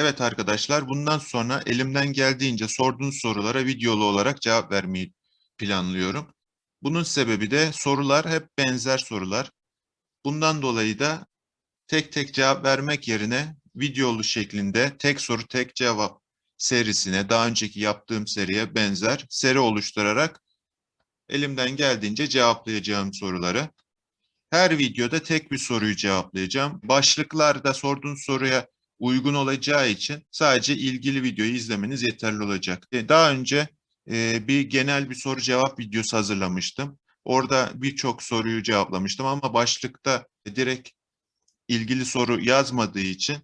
Evet arkadaşlar, bundan sonra elimden geldiğince sorduğunuz sorulara videolu olarak cevap vermeyi planlıyorum. Bunun sebebi de sorular hep benzer sorular. Bundan dolayı da tek tek cevap vermek yerine videolu şeklinde tek soru tek cevap serisine, daha önceki yaptığım seriye benzer seri oluşturarak elimden geldiğince cevaplayacağım soruları. Her videoda tek bir soruyu cevaplayacağım. Başlıklarda sorduğunuz soruya uygun olacağı için sadece ilgili videoyu izlemeniz yeterli olacak. E, Daha önce e, bir genel bir soru cevap videosu hazırlamıştım. Orada birçok soruyu cevaplamıştım ama başlıkta direkt ilgili soru yazmadığı için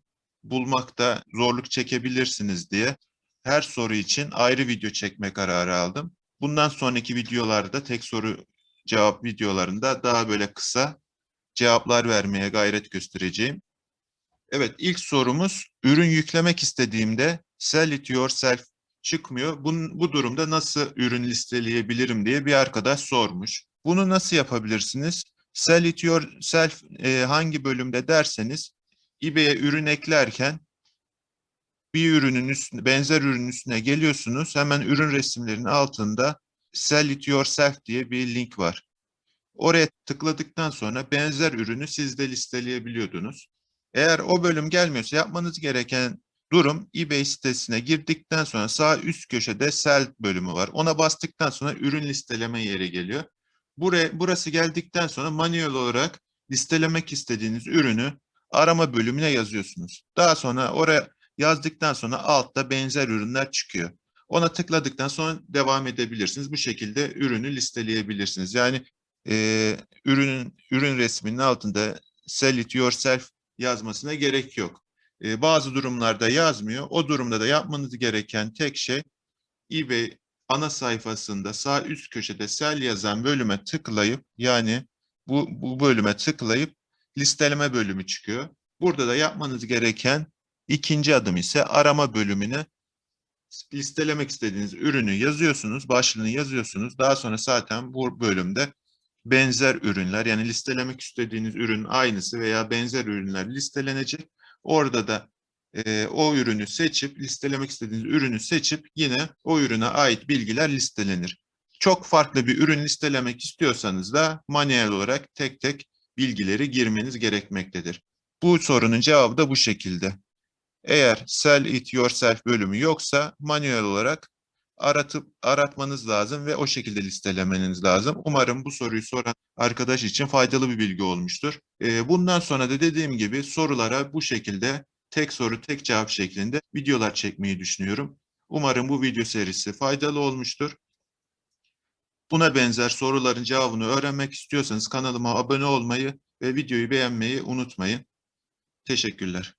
bulmakta zorluk çekebilirsiniz diye her soru için ayrı video çekme kararı aldım. Bundan sonraki videolarda tek soru cevap videolarında daha böyle kısa cevaplar vermeye gayret göstereceğim. Evet ilk sorumuz ürün yüklemek istediğimde sell it yourself çıkmıyor. Bunun, bu durumda nasıl ürün listeleyebilirim diye bir arkadaş sormuş. Bunu nasıl yapabilirsiniz? Sell it yourself e, hangi bölümde derseniz eBay'e ürün eklerken bir ürünün üstüne, benzer ürünün üstüne geliyorsunuz. Hemen ürün resimlerinin altında sell it yourself diye bir link var. Oraya tıkladıktan sonra benzer ürünü siz de listeleyebiliyordunuz. Eğer o bölüm gelmiyorsa yapmanız gereken durum eBay sitesine girdikten sonra sağ üst köşede sell bölümü var. Ona bastıktan sonra ürün listeleme yeri geliyor. Buraya, burası geldikten sonra manuel olarak listelemek istediğiniz ürünü arama bölümüne yazıyorsunuz. Daha sonra oraya yazdıktan sonra altta benzer ürünler çıkıyor. Ona tıkladıktan sonra devam edebilirsiniz. Bu şekilde ürünü listeleyebilirsiniz. Yani e, ürünün ürün resminin altında sell it yourself yazmasına gerek yok. E, bazı durumlarda yazmıyor. O durumda da yapmanız gereken tek şey eBay ana sayfasında sağ üst köşede sell yazan bölüme tıklayıp yani bu, bu bölüme tıklayıp listeleme bölümü çıkıyor. Burada da yapmanız gereken ikinci adım ise arama bölümüne listelemek istediğiniz ürünü yazıyorsunuz, başlığını yazıyorsunuz. Daha sonra zaten bu bölümde benzer ürünler yani listelemek istediğiniz ürün aynısı veya benzer ürünler listelenecek. Orada da e, o ürünü seçip listelemek istediğiniz ürünü seçip yine o ürüne ait bilgiler listelenir. Çok farklı bir ürün listelemek istiyorsanız da manuel olarak tek tek bilgileri girmeniz gerekmektedir. Bu sorunun cevabı da bu şekilde. Eğer sell it yourself bölümü yoksa manuel olarak aratıp aratmanız lazım ve o şekilde listelemeniz lazım. Umarım bu soruyu soran arkadaş için faydalı bir bilgi olmuştur. Ee, bundan sonra da dediğim gibi sorulara bu şekilde tek soru tek cevap şeklinde videolar çekmeyi düşünüyorum. Umarım bu video serisi faydalı olmuştur. Buna benzer soruların cevabını öğrenmek istiyorsanız kanalıma abone olmayı ve videoyu beğenmeyi unutmayın. Teşekkürler.